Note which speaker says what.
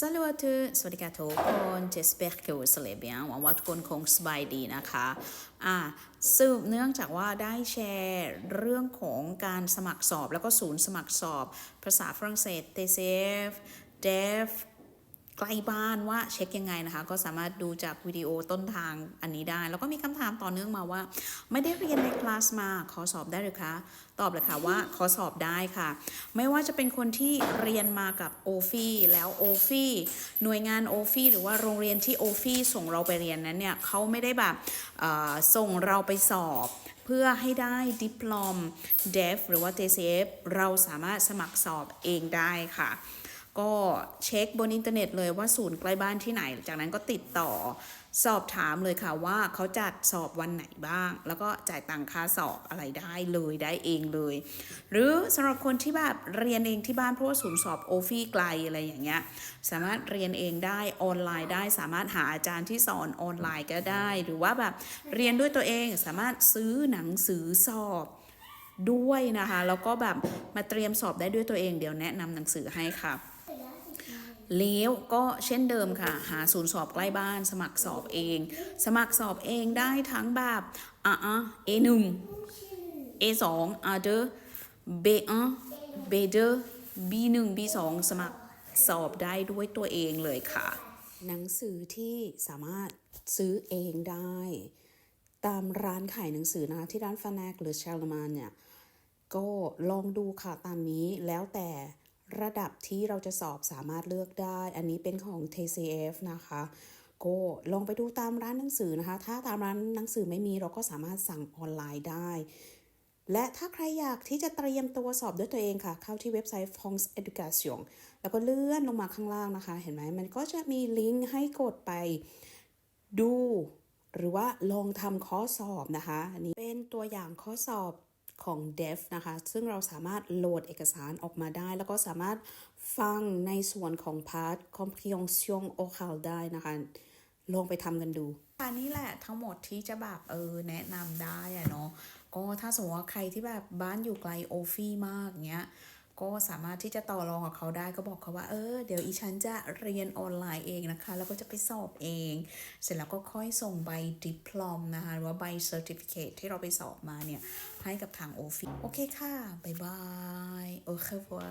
Speaker 1: Salut à tous สวัสดีค่ะทุกคน j'espère que vous allez bien หวังว่าทุกคนคงสบายดีนะคะอ่าสืบเนื่องจากว่าได้แชร์เรื่องของการสมัครสอบแล้วก็ศูนย์สมัครสอบ ภาษาฝรั่งเศส TCF DEF ใกล้บ้านว่าเช็คยังไงนะคะ ก็สามารถดูจากวิดีโอต้นทางอันนี้ได้ แล้วก็มีคำถามต่อเนื่องมาว่า ไม่ได้เรียนในคลาสมาขอสอบได้หรือคะ ตอบเลยค่ะว่าขอสอบได้ค่ะ ไม่ว่าจะเป็นคนที่เรียนมากับโอฟีแล้วโอฟีหน่วยงานโอฟีหรือว่าโรงเรียนที่โอฟีส่งเราไปเรียนนั้นเนี่ยเขาไม่ได้แบบส่งเราไปสอบเพื่อให้ได้ดิปลอม DEF หรือว่า TCF เราสามารถสมัครสอบเองได้ค่ะ ก็เช็คบนอินเทอร์เน็ตเลยว่าศูนย์ใกล้บ้านที่ไหน จากนั้นก็ติดต่อสอบถามเลยค่ะว่าเขาจัดสอบวันไหนบ้าง แล้วก็จ่ายตังค่าสอบอะไรได้เลยได้เองเลย หรือสำหรับคนที่แบบเรียนเองที่บ้านเพราะว่าศูนย์สอบโอฟี่ไกลอะไรอย่างเงี้ยสามารถเรียนเองได้ออนไลน์ได้ สามารถหาอาจารย์ที่สอนออนไลน์ก็ได้ หรือว่าแบบเรียนด้วยตัวเองสามารถซื้อหนังสือสอบด้วยนะคะ แล้วก็แบบมาเตรียมสอบได้ด้วยตัวเองเดี๋ยวแนะนำหนังสือให้ค่ะ แล้วก็เช่นเดิมค่ะ หาศูนย์สอบใกล้บ้าน สมัครสอบเอง สมัครสอบเองได้ทั้งแบบอะอะ A1 A2 other B1 B2 B1 B2 สมัครสอบได้ด้วยตัวเองเลยค่ะ หนังสือที่สามารถซื้อเองได้ ตามร้านขายหนังสือนะคะที่ร้านฟาแนกหรือเชลมานเนี่ย ก็ลองดูค่ะตามนี้แล้วแต่ ระดับที่เราจะสอบสามารถเลือกได้ อันนี้เป็นของ TCF นะคะก็ลองไปดูตามร้านหนังสือนะคะ ถ้าตามร้านหนังสือไม่มีเราก็สามารถสั่งออนไลน์ได้ และถ้าใครอยากที่จะเตรียมตัวสอบด้วยตัวเองค่ะ เข้าที่เว็บไซต์ France Education แล้วก็เลื่อนลงมาข้างล่างนะคะ เห็นไหมมันก็จะมีลิงก์ให้กดไปดู หรือว่าลองทำข้อสอบนะคะ อันนี้เป็นตัวอย่างข้อสอบ ของ d e ฟนะคะ ซึ่งเราสามารถโหลดเอกสารออกมาได้ แล้วก็สามารถฟังในส่วนของ part comprehension oral ได้นะคะ ลองไปทำกันดูอันนี้แหละทั้งหมดที่จะแบบเออแนะนำได้อะเนาะก็ถ้าสมมติว่าใครที่แบบบ้านอยู่ไกลโอฟี่มากเงี้ย ก็สามารถที่จะต่อรองกับเขาได้ก็บอกเขาว่า เออ เดี๋ยวอีฉันจะเรียนออนไลน์เองนะคะ แล้วก็จะไปสอบเอง เสร็จแล้วก็ค่อยส่งใบดิปลอมนะคะหรือว่าใบเซอร์ติฟิเคทที่เราไปสอบมาเนี่ย ให้กับทางโอฟิโอเคค่ะ บ๊ายบาย โอเควั